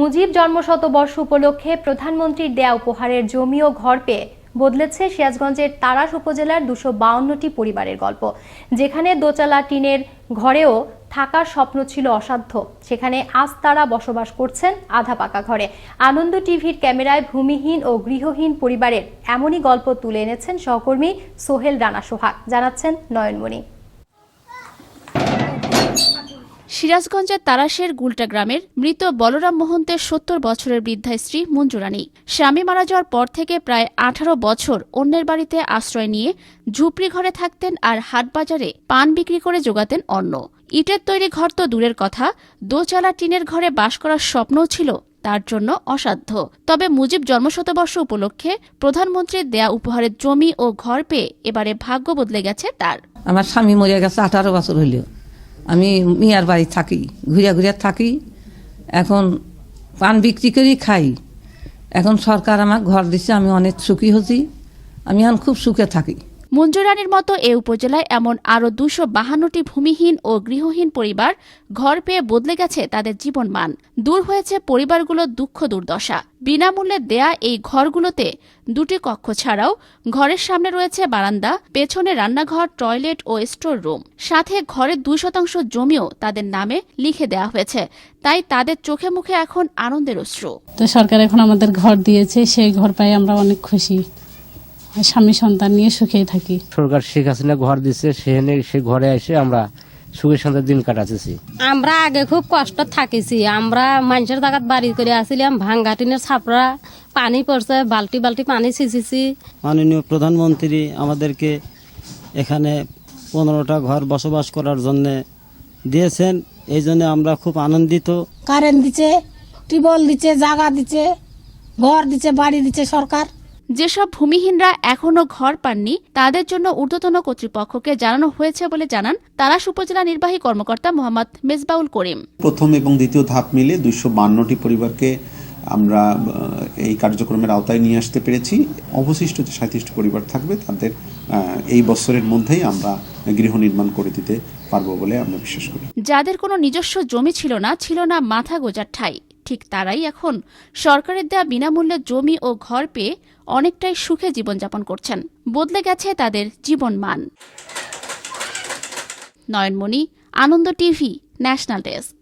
মুজিব জন্মশতবর্ষ উপলক্ষে প্রধানমন্ত্রীর দেয়া উপহারের জমি ও ঘর পেয়ে বদলেছে সিরাজগঞ্জের তারাস উপজেলার দুশো বাউন্নটি পরিবারের গল্প। যেখানে দোচালা টিনের ঘরেও থাকার স্বপ্ন ছিল অসাধ্য। সেখানে আজ তারা বসবাস করছেন আধা পাকা ঘরে। আনন্দ টিভির ক্যামেরায় ভূমিহীন ও গৃহহীন পরিবারের এমনই গল্প তুলে এনেছেন সহকর্মী সোহেল রানা সোহাগ। জানাচ্ছেন নয়নমণি। সিরাজগঞ্জের তারাশের গুলটা গ্রামের মৃত বলরাম মোহন্তের সত্তর বছরের বৃদ্ধা স্ত্রী মঞ্জুরানী স্বামী মারা যাওয়ার পর থেকে প্রায় আঠারো বছর অন্যের বাড়িতে আশ্রয় নিয়ে ঝুপড়ি ঘরে থাকতেন আর হাটবাজারে পান বিক্রি করে যোগাতেন অন্ন। ইটের তৈরি ঘর তো দূরের কথা, দোচালা টিনের ঘরে বাস করার স্বপ্নও ছিল তার জন্য অসাধ্য। তবে মুজিব জন্মশতবর্ষ উপলক্ষে প্রধানমন্ত্রীর দেয়া উপহারের জমি ও ঘর পেয়ে এবারে ভাগ্য বদলে গেছে তার। আমার স্বামী মরে গেছে আঠারো বছর হইল। আমি মিয়ার বাড়ি থাকি, ঘুরিয়া ঘুরিয়া থাকি। এখন পান বিক্রি করেই খাই। এখন সরকার আমার ঘর দিচ্ছে আমি অনেক সুখী হচ্ছি। আমি এখন খুব সুখে থাকি। মঞ্জুরানীর মতো এ উপজেলায় এমন আরও দুশো বাহান্নটি ভূমিহীন ও গৃহহীন পরিবার ঘর পেয়ে বদলে গেছে তাদের জীবনমান। দূর হয়েছে পরিবারগুলোর দুঃখ দুর্দশা। বিনামূল্যে দেয়া এই ঘরগুলোতে দুটি কক্ষ ছাড়াও ঘরের সামনে রয়েছে বারান্দা, পেছনে রান্নাঘর, টয়লেট ও স্টোর রুম। সাথে ঘরের দুই শতাংশ জমিও তাদের নামে লিখে দেওয়া হয়েছে। তাই তাদের চোখে মুখে এখন আনন্দের অশ্রু। তো সরকার এখন আমাদের ঘর দিয়েছে, সেই ঘর পাই আমরা অনেক খুশি। স্বামী সন্তান নিয়ে সুখেই থাকি। সরকার শেখ হাসিনা ঘর দিচ্ছে সেখানে সে ঘরে এসে আমরা সুখের সাথে দিন কাটাতেছি। আমরা আগে খুব কষ্ট থাকিছি। আমরা মানুষের জায়গাত বাড়ি করে আসিলাম ভাঙ্গা টিনের ছাপড়া পানি পড়ছে বালতি বালতি পানি ছিঁচিছি। মাননীয় প্রধানমন্ত্রী আমাদেরকে এখানে পনেরোটা ঘর বসবাস করার জন্য দিয়েছেন। এই জন্য আমরা খুব আনন্দিত। কারেন্ট দিচ্ছে টিবল দিচ্ছে জায়গা দিচ্ছে ঘর দিচ্ছে বাড়ি দিচ্ছে সরকার। যেসব ভূমিহীনরা এখনও ঘর পাননি তাদের জন্য ঊর্ধ্বতন কর্তৃপক্ষকে জানানো হয়েছে বলে জানান তারাস উপজেলা নির্বাহী কর্মকর্তা মোহাম্মদ মেজবাউল করিম। প্রথম এবং দ্বিতীয় ধাপ মিলে দুইশো বান্নটি পরিবারকে আমরা এই কার্যক্রমের আওতায় নিয়ে আসতে পেরেছি। অবশিষ্ট যে সাঁত্রিশটি পরিবার থাকবে তাদের এই বছরের মধ্যেই আমরা গৃহ নির্মাণ করে দিতে পারব বলে আমরা বিশ্বাস করি। যাদের কোনো নিজস্ব জমি ছিল না ছিল না মাথা গোজার ঠাই। ঠিক তারাই এখন সরকারের দেয়া বিনামূল্যে জমি ও ঘর পেয়ে অনেকটাই সুখে জীবনযাপন করছেন। বদলে গেছে তাদের জীবন মান Nayanmoni, Ananda TV, national desk.